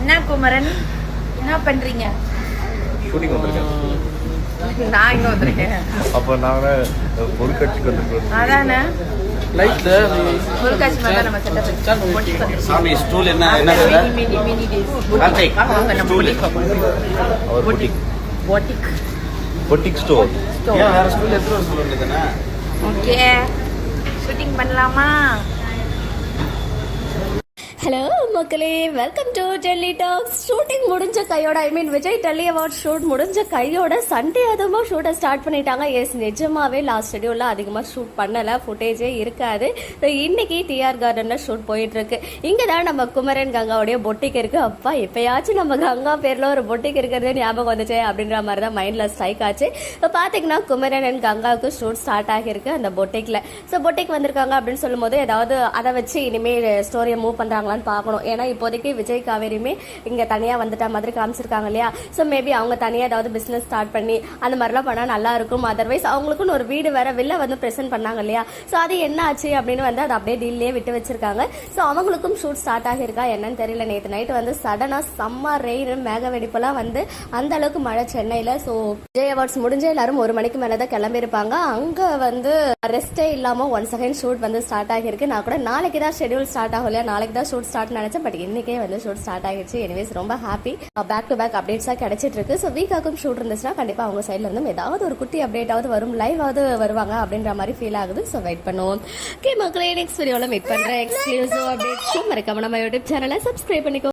என்ன குமரன்? என்ன பண்றீங்க? ஷூட்டிங் வந்திருக்கேன். நான் இங்க வந்திருக்கேன். அப்போ நாங்கள் பொருட்காட்சிக்கு வந்திருக்கோம் அதானே? லைட் பொருட்காட்சி மாதிரி நம்ம செட்டப் சாமி ஸ்டூல் என்ன என்ன மினி மினி டேஸ் கார்த்திக், stool. அவர் பொட்டிக் போட்டிக் பொட்டிக் ஸ்டோர் ஏன் வேற வர ஓகே ஷூட்டிங் பண்ணலாமா ஹலோ மக்களே. Welcome to telly talks shooting முடிஞ்ச கையோட I mean Vijay telly award shoot முடிஞ்ச கையோட சண்டே அதுமா ஷூட்டை ஸ்டார்ட் பண்ணிட்டாங்க. எஸ் நிஜமாவே லாஸ்ட் ஷெடியூலில் அதிகமாக ஷூட் பண்ணலை. ஃபுட்டேஜே இருக்காது. ஸோ இன்னைக்கு டிஆர் கார்டனில் ஷூட் போயிட்டுருக்கு. இங்கே தான் நம்ம குமரன் கங்காவுடைய பொட்டிக் இருக்குது அப்பா எப்பயாச்சும் நம்ம கங்கா பேரில் ஒரு பொட்டிக் இருக்கிறதே ஞாபகம் வந்துச்சே அப்படின்ற மாதிரி தான் மைண்டில் ஸ்ட்ரைக் ஆச்சு. இப்போ பார்த்தீங்கன்னா குமரன் அண்ட் கங்காவுக்கு ஷூட் ஸ்டார்ட் ஆகியிருக்கு அந்த பொட்டிக்கில் ஸோ பொட்டிக் வந்திருக்காங்க அப்படின்னு சொல்லும்போது ஏதாவது அதை வச்சு இனிமேல் ஸ்டோரியை மூவ் பண்ணுறாங்க பண்ணுறாங்களான்னு பார்க்கணும். ஏன்னா இப்போதைக்கு விஜய் காவேரியுமே இங்கே தனியாக வந்துட்ட மாதிரி காமிச்சிருக்காங்க இல்லையா? ஸோ மேபி அவங்க தனியாக ஏதாவது பிஸ்னஸ் ஸ்டார்ட் பண்ணி அந்த மாதிரிலாம் பண்ணால் நல்லா இருக்கும். அதர்வைஸ் அவங்களுக்குன்னு ஒரு வீடு வேற வெளில வந்து ப்ரெசென்ட் பண்ணாங்க இல்லையா? ஸோ அது என்ன ஆச்சு அப்படின்னு வந்து அதை அப்படியே டீல்லே விட்டு வச்சிருக்காங்க. ஸோ அவங்களுக்கும் ஷூட் ஸ்டார்ட் ஆகியிருக்கா என்னன்னு தெரியல. நேற்று நைட்டு வந்து சடனாக செம்ம ரெயின் மேக வெடிப்பெல்லாம் வந்து அந்த அளவுக்கு மழை சென்னையில். ஸோ விஜய் அவார்ட்ஸ் முடிஞ்ச எல்லாரும் ஒரு மணிக்கு மேலே தான் கிளம்பியிருப்பாங்க. அங்கே வந்து ரெஸ்டே இல்லாமல் ஒன் செகண்ட் ஷூட் வந்து ஸ்டார்ட் ஆகியிருக்கு. நான் கூட நாளைக்கு தான் ஷெடியூல் ஸ்டார்ட் ஆகும் இல்லையா? நாளைக்கு தான் ஷூட் ஸ்டார்ட் நினைச்சேன் பட் இன்னைக்கே வந்து ஷூட் ஸ்டார்ட் ஆகிடுச்சு. எனிவேஸ் ரொம்ப ஹாப்பி பேக் டு பேக் அப்டேட்ஸாக கிடைச்சிட்டு இருக்கு. ஸோ வீக்காக்கும் ஷூட் இருந்துச்சுன்னா கண்டிப்பாக அவங்க சைட்ல இருந்து ஏதாவது ஒரு குட்டி அப்டேட்டாவது வரும். லைவாவது வருவாங்க அப்படின்ற மாதிரி ஃபீல் ஆகுது. ஸோ வெயிட் பண்ணுவோம். ஓகே மக்களே நெக்ஸ்ட் வீடியோவில் மீட் பண்ணுறேன் எக்ஸ்க்ளூசிவ் அப்டேட்ஸும் மறக்காம நம்ம யூடியூப் சேனலை சப்ஸ்கிரைப் பண்ணிக்கோ.